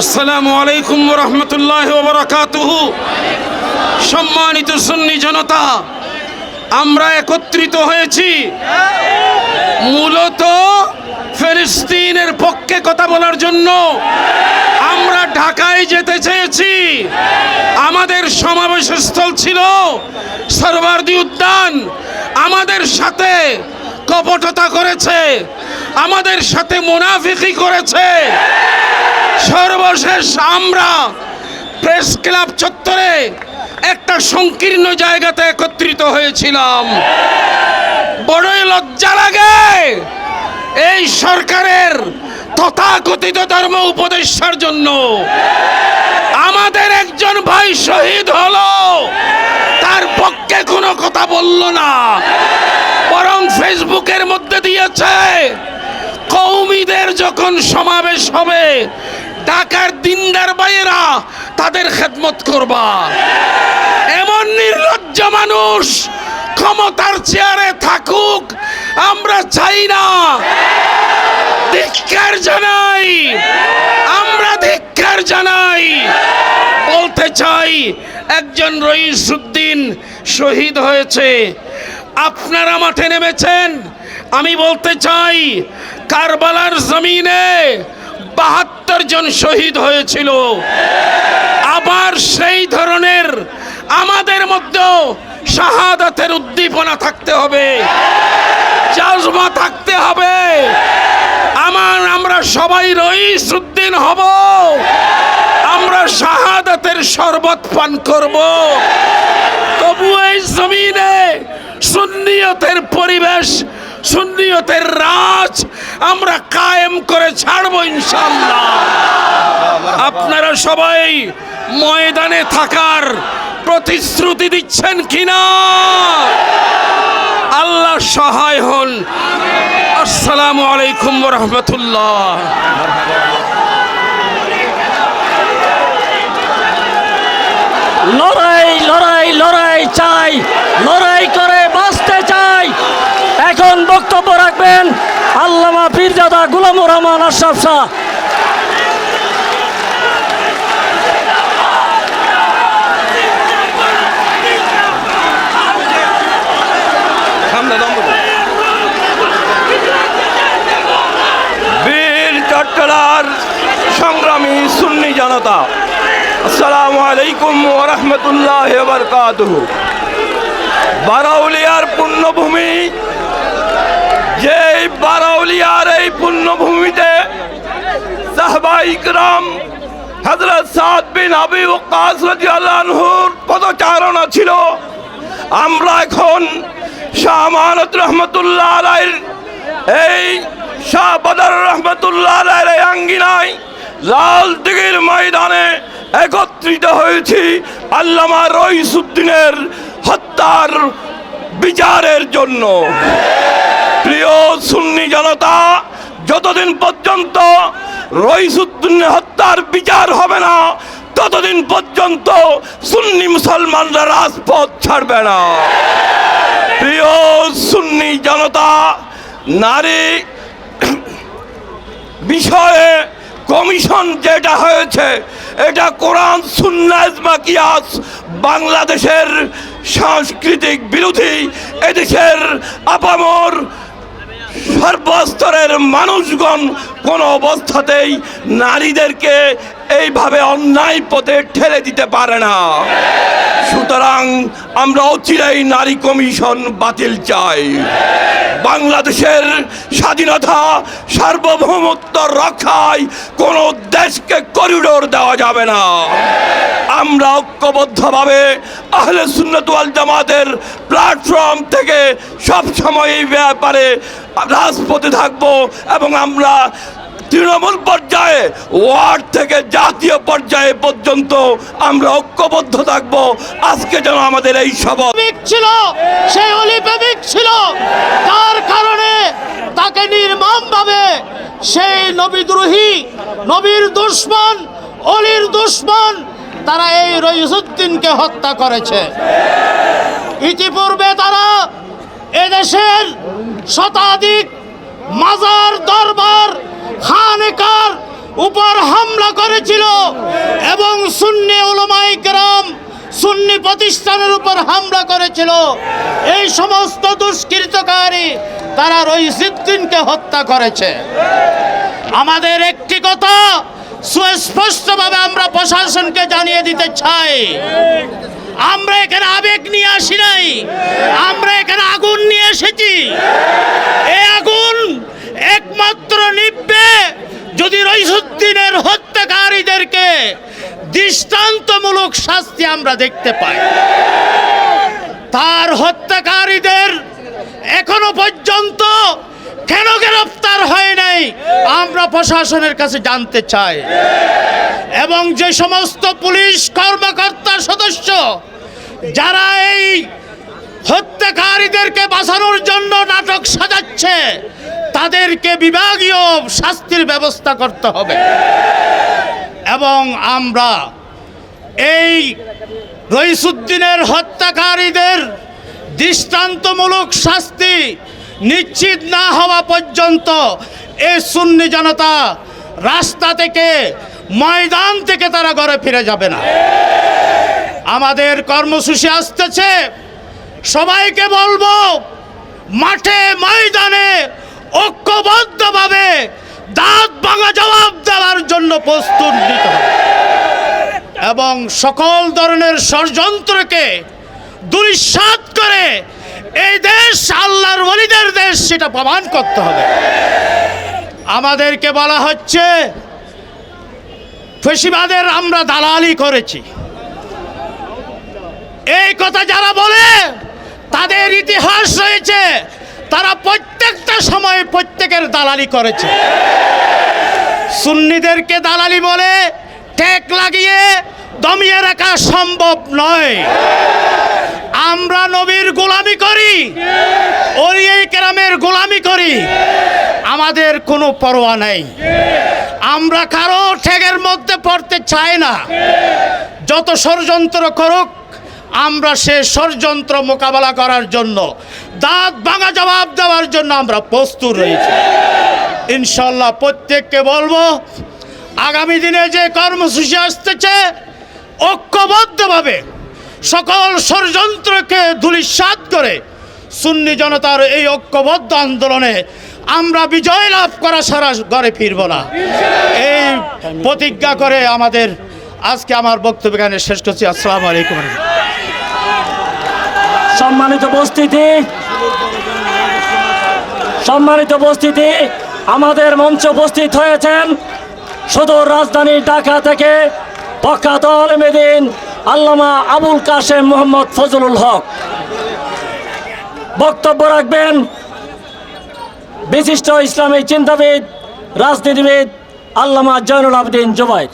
আসসালামু আলাইকুম রহমতুল্লাহ বরকাতুহু সম্মানিত সুন্নি জনতা, আমরা একত্রিত হয়েছি। মূলত ফিলিস্তিনের পক্ষে কথা বলার জন্য। আমরা ঢাকায় যেতে চেয়েছি। আমাদের সমাবেশস্থল ছিল সরবারদি উদ্যান। আমাদের সাথে কপটতা করেছে, আমাদের সাথে মুনাফিকি করেছে। সর্বশেষ আমরা প্রেস ক্লাব চত্বরে একটা সংকীর্ণ জায়গাতে একত্রিত হয়েছিলাম। বড়ই লজ্জা লাগে এই সরকারের তথাকথিত ধর্ম উপদেষ্টার জন্য। আমাদের একজন ভাই শহীদ হলো কোনো কথা বলল না। বরং ফেসবুকের মধ্যে দিয়েছে, কৌমিদের যখন সমাবেশ হবে ঢাকার দিনদার ভাইয়েরা তাদের খেদমত করবা। এমন নির্লজ্জ মানুষ ক্ষমতার চেয়ারে থাকুক, আমরা চাই না। ধিক্কার জানাই, আমরা ধিক্কার জানাই। বলতে চাই, একজন রইসুদ্দিন শহীদ হয়েছে। আপনারা মাঠে নেমেছেন। আমি বলতে চাই, কারবালার জমিনে বাহাত্তর জন শহীদ হয়েছিল। আবার সেই ধরনের আমাদের মধ্যেও শাহাদাতের উদ্দীপনা থাকতে হবে। জাজমা থাকতে হবে। আমার, আমরা সবাই রইসুদ্দিন হব। আমরা শাহাদাতের শরবত পান করব। তবু সুন্নিয়তের পরিবেশ, সুন্নিয়তের রাজ আমরা কায়েম করে ছাড়বো ইনশাল্লাহ আপনারা সবাই ময়দানে থাকার প্রতিশ্রুতি দিচ্ছেন কিনা? আল্লাহ সহায় হন। আসসালামু আলাইকুম রহমতুল্লাহ। লড়াই চাই, লড়াই করে বাঁচতে চাই। এখন বক্তব্য রাখবেন আল্লামা পীরজাদা গুলামুর রহমান আশরাফ শাহ। সংগ্রামী সুন্নি জনতা, আসসালামু আলাইকুম ওরহমতুল্লাহ বরকাতুহ। বারাউলিয়ার পুণ্যভূমি যে বারাউলিয়ার এই পুণ্যভূমিতে সাহবা ইকরাম হজরত সাদ বিন আবি ওকাস রাদিয়াল্লাহুর পদচারণা ছিল। আমরা এখন শাহ আমানত রহমতুল্লাহ আলাইর এই শাহ বদর রহমতুল্লাহ আলাইর এই আঙ্গিনায় লাল দিঘির ময়দানে একত্রিত হয়েছি আল্লামা রইসুদ্দিনের হত্যার বিচারের জন্য। প্রিয় সুন্নি জনতা, যতদিন পর্যন্ত রইসুদ্দিন হত্যার বিচার হবে না, ততদিন পর্যন্ত সুন্নি মুসলমানরা রাজপথ ছাড়বে না। প্রিয় সুন্নি জনতা, নারী বিষয়ে কমিশন যেটা হয়েছে, এটা কোরআন সুন্নাজ বাংলাদেশের সাংস্কৃতিক বিরোধী এদেশের আপামর সর্বস্তরের মানুষগণ কোনো অবস্থাতেই নারীদেরকে এইভাবে অন্যায় পথে ঠেলে দিতে পারে না। সুতরাং আমরা অচিরেই নারী কমিশন বাতিল চাই। বাংলাদেশের স্বাধীনতা, সার্বভৌমত্ব রক্ষায় কোনো দেশকে করিডোর দেওয়া যাবে না। আমরা ঐক্যবদ্ধভাবে আহলে সুন্নত ওয়াল জামাতের প্ল্যাটফর্ম থেকে সব সময় এই ব্যাপারে রাজপথে থাকব এবং আমরা তৃণমূল পর্যায়ে, ওয়ার্ড থেকে জাতীয় পর্যায়ে পর্যন্ত আমরা ঐক্যবদ্ধ থাকব। আজকে যেন আমাদের এই সভা ছিল, সে অলি প্রেমিক ছিল। তার কারণে তাকে নির্মমভাবে সেই নবীদ্রোহী নবীর দুশ্মন, অলির দুশ্মন, তারা এই রইসুদ্দিনকে হত্যা করেছে। ইতিপূর্বে তারা এদেশের শতাধিক মাজার দরবার খানেকার করেছিল এবং সুন্নি উলমাই গ্রাম সুন্নি প্রতিষ্ঠানের উপর হামলা করেছিল। এই সমস্ত দুষ্কৃতকারী তারা রইসুদ্দিনকে হত্যা করেছে। আমাদের একটি কথা, সুস্পষ্টভাবে আমরা প্রশাসনকে জানিয়ে দিতে চাই। আমরা এখানে আবেগ নিয়ে আসি নাই। আমরা এখানে আগুন নিয়ে এসেছি। এই আগুন একমাত্র নিববে যদি রইসুদ্দিনের হত্যাকারীদেরকে দৃষ্টান্তমূলক শাস্তি আমরা দেখতে পাই। তার হত্যাকারীদের এখনও পর্যন্ত কেন গ্রেফতার হয় নাই, আমরা প্রশাসনের কাছে জানতে চাই। এবং যে সমস্ত পুলিশ কর্মকর্তা সদস্য, যারা এই হত্যাকারীদেরকে বাঁচানোর জন্য নাটক সাজাচ্ছে, তাদেরকে বিভাগীয় শাস্তির ব্যবস্থা করতে হবে। এবং আমরা এই রইসুদ্দিনের হত্যাকারীদের দৃষ্টান্তমূলক শাস্তি নিশ্চিত না হওয়া পর্যন্ত এ সুন্নি জনতা রাস্তা থেকে, ময়দান থেকে তারা ঘরে ফিরে যাবে না। আমাদের কর্মসূচি আসতেছে। সবাইকে বলব, মাঠে, ময়দানে ঐক্যবদ্ধভাবে দাঁত ভাঙা জবাব দেওয়ার জন্য প্রস্তুত নিতে হবে এবং সকল ধরনের ষড়যন্ত্রকে দুরিশ্বাত করে এই দেশ, আল্লাহর ওলিদের দেশ, সেটা প্রমাণ করতে হবে। আমাদেরকে বলা হচ্ছে, ফেসিবাদের আমরা দালালি করেছি। এই কথা যারা বলে, তাদের ইতিহাস রয়েছে, তারা প্রত্যেকটা সময় প্রত্যেকের দালালি করেছে। সুন্নিদেরকে দালালি বলে টেক লাগিয়ে দমিয়ে রাখা সম্ভব নয়। আমরা নবীর গোলামি করি ওরিয়ে কেরামের গোলামি করি, আমাদের কোনো পরোয়া নেই। আমরা কারও ঠেগের মধ্যে পড়তে চাই না। যত ষড়যন্ত্র করুক, আমরা সে ষড়যন্ত্র মোকাবেলা করার জন্য, দাঁত ভাঙা জবাব দেওয়ার জন্য আমরা প্রস্তুত রয়েছি। ইনশাল্লাহ প্রত্যেককে বলব আগামী দিনে যে কর্মসূচি আসতেছে, ঐক্যবদ্ধভাবে সকল ষড়যন্ত্রকে ধূলিসাৎ করে সুন্নি জনতার এই ঐক্যবদ্ধ আন্দোলনে আমরা বিজয় লাভ করা সারা ঘরে ফিরব না। এই প্রতিজ্ঞা করে আমাদের আজকে আমার বক্তব্য এখানে শেষ করছি। আসসালামু আলাইকুম সম্মানিত উপস্থিতি সম্মানিত উপস্থিতি, আমাদের মঞ্চে উপস্থিত হয়েছেন সুদূর রাজধানী ঢাকা থেকে প্রখ্যাত আলমেদিন আল্লামা আবুল কাশেম মোহাম্মদ ফজলুল হক। বক্তব্য রাখবেন বিশিষ্ট ইসলামী চিন্তাবিদ, রাজনীতিবিদ আল্লামা জয়নুল আবদিন জুবাইর।